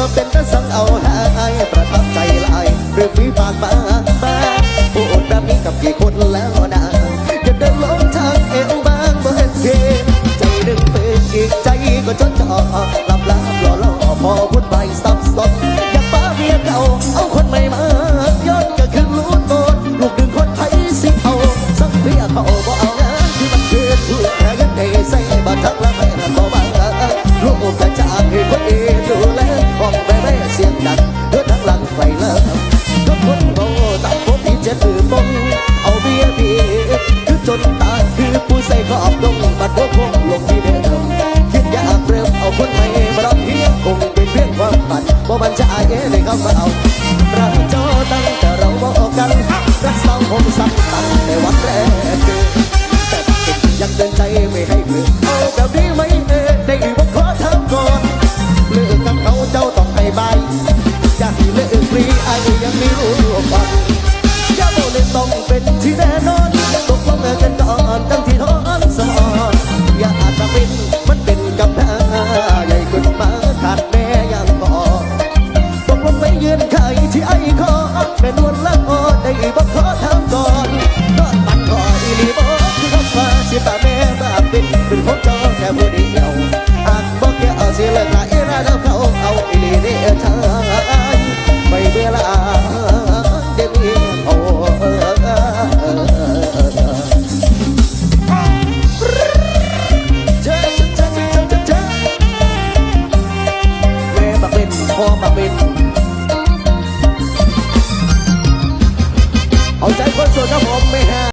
มาเป็นตาสังเอาหายประทับใจลายเรื่องวิบากมามาผู้อดแบบนี้กับกี่คนแล้วนะจะเดินลงทางเอวบางบ่เห็นเพใจหนึ่งเป็นอีกใจก็จนจออลับลาบล่อล่อพอวุ่นวายซับซ้อนอยากป้าเมียเก่าเอาคนใหม่มาย้อนก็คือรู้ตนลูกดึงคนไทยสิเอาสังเพียเขาบ่เอานะที่มันคือผู้แพ้ยันเทใส่บาดทั้งละไม่นะขอบ้างลูกกระจางให้คนเองดูแล คนไม่รับเพียงคงเป็นเพียงความฝันบ่มันจะอายเย้ในคำว่าเอา เป็นของเธอแค่ผู้เดียวอักบอกแกเอาสิเลิกละเอ็าเดาเขาเอาอีลีเด้อเธอไม่เบื่อละเดี๋ยวนี้เอาพอมาเป็นเอาใจคนโสดครับผมไม่ห่า